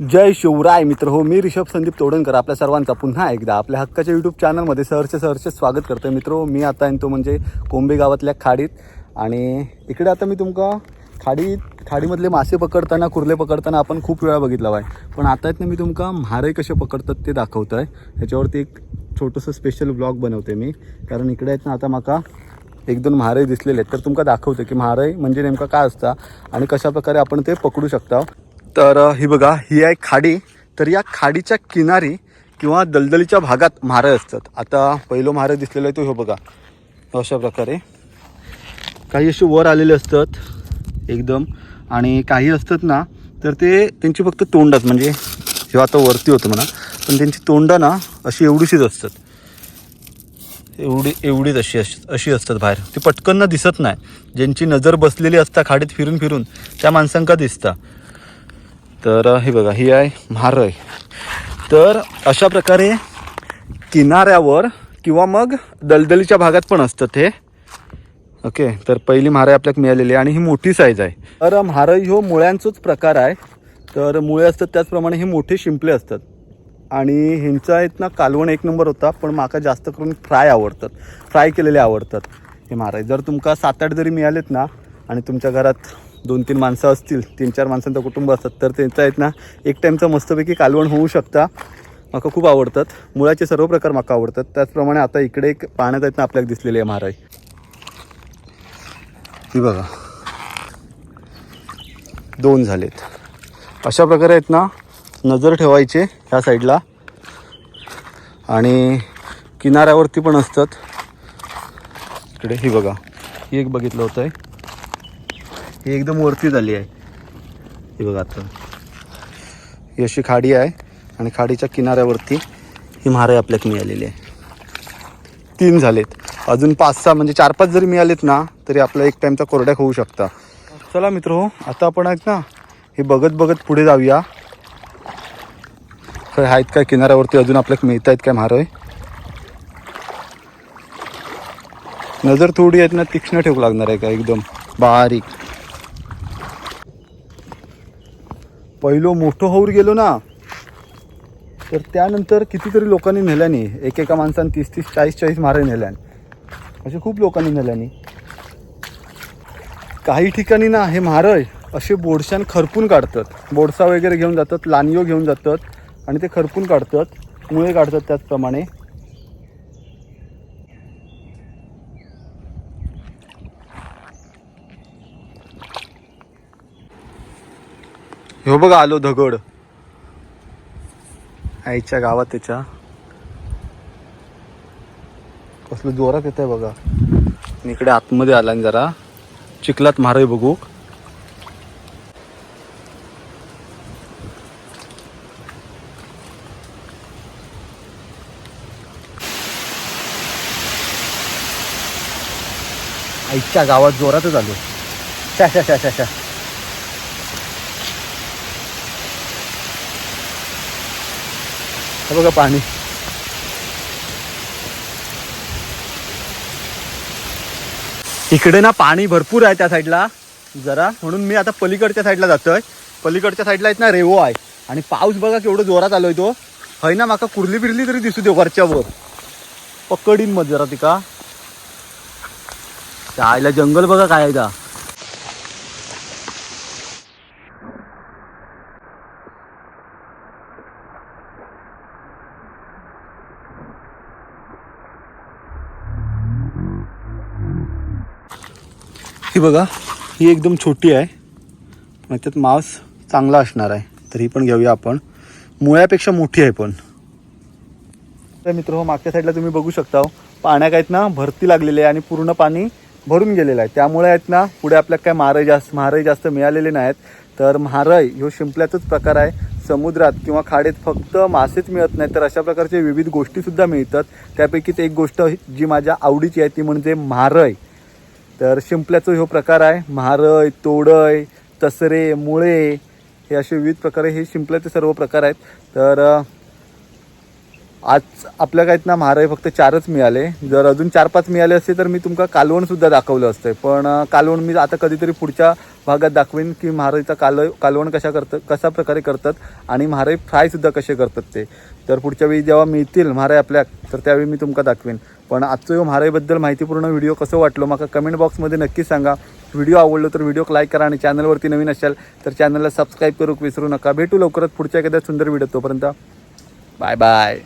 जय शिवराय मित्र हो मी ऋषभ संदीप तोडणकर आपल्या सर्वांचा पुन्हा एकदा आपल्या हक्काच्या यूट्यूब चॅनलमध्ये सहरचे सहरचे स्वागत करतो मित्र. हो मी आता येतो म्हणजे कोंबे गावातल्या खाडीत आणि इकडे आता मी तुमका खाडीत खाडीमधले मासे पकडताना कुर्ले पकडताना आपण खूप वेळा बघितला आहे पण आता येत मी तुमका म्हारे कसे पकडतात ते दाखवतो आहे ह्याच्यावरती एक छोटंसं स्पेशल ब्लॉग बनवते मी. कारण इकडे आहेत ना आता माका एक दोन म्हारे दिसलेले आहेत. तर तुमका दाखवते की म्हारे म्हणजे नेमका काय असता आणि कशा प्रकारे आपण ते पकडू शकता. तर ही बघा ही आहे खाडी. तर या खाडीच्या किनारी किंवा दलदलीच्या भागात म्हारे असतात. आता पहिलं म्हारे दिसलेलं आहे तो हे बघा. अशा प्रकारे. काही असे वर आलेले असतात एकदम. आणि काही असतात ना तर ते त्यांची फक्त तोंडात म्हणजे जेव्हा आता वरती होतं म्हणा पण त्यांची तोंडं ना अशी एवढीशीच असतात. एवढी एवढीच अशी अशी अशी असतात बाहेर. ती पटकन ना दिसत नाही. ज्यांची नजर बसलेली असता खाडीत फिरून फिरून त्या माणसांका दिसता. तर हे बघा ही आहे म्हारय. तर अशा प्रकारे किनाऱ्यावर किंवा मग दलदलीच्या भागात पण असतं हे ओके तर पहिली म्हारय आपल्याला मिळालेली आहे आणि ही मोठी साईज आहे. तर म्हारय हो मुळ्यांचोच प्रकार आहे. तर मुळे असतात त्याचप्रमाणे हे मोठे शिंपले असतात. आणि ह्यांचा आहेत ना कालवण एक नंबर होता पण माका जास्त करून फ्राय आवडतात. फ्राय केलेले आवडतात हे म्हारय. जर तुमका सात आठ जरी मिळालेत ना आणि तुमच्या घरात दोन तीन माणसं असतील तीन चार माणसांचं कुटुंब असतात तर त्यांचं आहेत ना एक टाईमचं मस्तपैकी कालवण होऊ शकता. माका खूप आवडतात. मुळाचे सर्व प्रकार माका आवडतात. त्याचप्रमाणे आता इकडे एक पाण्यात आहेत ना आपल्याला दिसलेली आहे महाराज. ही बघा. दोन झालेत. अशा प्रकारे आहेत ना नजर ठेवायचे ह्या साईडला. आणि किनाऱ्यावरती पण असतात. इकडे ही बघा. ही एक बघितलं होतं आहे ही एकदम वरती झाली आहे. हे बघा आता. ही अशी खाडी आहे आणि खाडीच्या किनाऱ्यावरती ही म्हारे आपल्याक मिळालेली आहे. तीन झालेत. अजून पाच सहा म्हणजे चार पाच जरी मिळालेत ना तरी आपला एक टाईमचा कोरड्याक होऊ शकता. चला मित्र हो आता आपण आहेत ना हे बघत बघत पुढे जाऊया. काय आहेत काय किनाऱ्यावरती अजून आपल्याला मिळत आहेत काय महाराय नजर थोडी आहेत ना तीक्ष्ण ठेवू लागणार आहे का एकदम? बारीक. पहिलो मोठं होऊर गेलो ना तर त्यानंतर कितीतरी लोकांनी नेल्यानी एकेका माणसानं तीस तीस चाळीस चाळीस मारे नेल्यान. असे खूप लोकांनी नेल्यानी. काही ठिकाणी ना हे म्हारय असे बोडशान खरपून काढतात. बोडसा वगैरे घेऊन जातात लानियो घेऊन जातात आणि ते खरपून काढतात मुळे काढतात त्याचप्रमाणे. हो बघा आलो दगड. आईच्या गावात त्याच्या. कसलं जोरात येत आहे बघा इकडे आतमध्ये आला आणि जरा चिखलात मारय बघू. आईच्या गावात जोरातच आलो. शा शा शा शा शा. हे बघा पाणी. इकडे ना पाणी भरपूर आहे त्या साईडला. जरा म्हणून मी आता पलीकडच्या साईडला जातोय. पलीकडच्या साईडला आहेत ना रेवो आहे. आणि पाऊस बघा केवढं जोरात आलोय तो. हय ना माका कुर्ली बिरली तरी दिसू दे वरच्या वर. पकडीन मग जरा तिका. त्या आईला जंगल बघा काय आहे ही बघा ही एकदम छोटी आहे. पण त्यात मांस चांगला असणार आहे. तर ही पण घेऊया आपण. मुळ्यापेक्षा मोठी आहे पण. तर मित्र हो मागच्या साईडला तुम्ही बघू शकता हो, पाण्यात आहेत ना भरती लागलेली आहे आणि पूर्ण पाणी भरून गेलेलं आहे. त्यामुळे आहेत ना पुढे आपल्याला काय मारय जास्त महारय जास्त मिळालेले नाहीत. तर महारय ह्यो शिंपल्याचाच प्रकार आहे. समुद्रात किंवा खाडीत फक्त मासेच मिळत नाही तर अशा प्रकारचे विविध गोष्टीसुद्धा मिळतात. त्यापैकीच एक गोष्ट जी माझ्या आवडीची आहे ती म्हणजे महारय तर शिंपल्याचा ह्यो प्रकार आहे. महारय तोडय तसरे मुळे हे असे विविध प्रकारे हे शिंपल्याचे सर्व प्रकार आहेत. तर आज आपल्या काहीत ना म्हारय फक्त चारच मिळाले. जर अजून चार पाच मिळाले असते तर मी तुमका कालवणसुद्धा दाखवलं असतं पण कालवण मी आता कधीतरी पुढच्या भागात दाखवेन की म्हारईचा काल कालवण कशा करतं कशा प्रकारे करतात आणि म्हारई फ्रायसुद्धा कसे करतात ते. तर पुढच्या वेळी जेव्हा मिळतील म्हारई आपल्या तर त्यावेळी मी तुमका दाखवेन. पण आजचं ह्यो म्हारईबद्दल माहितीपूर्ण व्हिडिओ कसं वाटलो माका कमेंट बॉक्समध्ये नक्की सांगा. व्हिडिओ आवडलो तर व्हिडिओ लाईक करा आणि चॅनलवरती नवीन असाल तर चॅनलला सबस्क्राईब करूक विसरू नका. भेटू लवकरच पुढच्या एखाद्या सुंदर व्हिडिओ तोपर्यंत बाय बाय.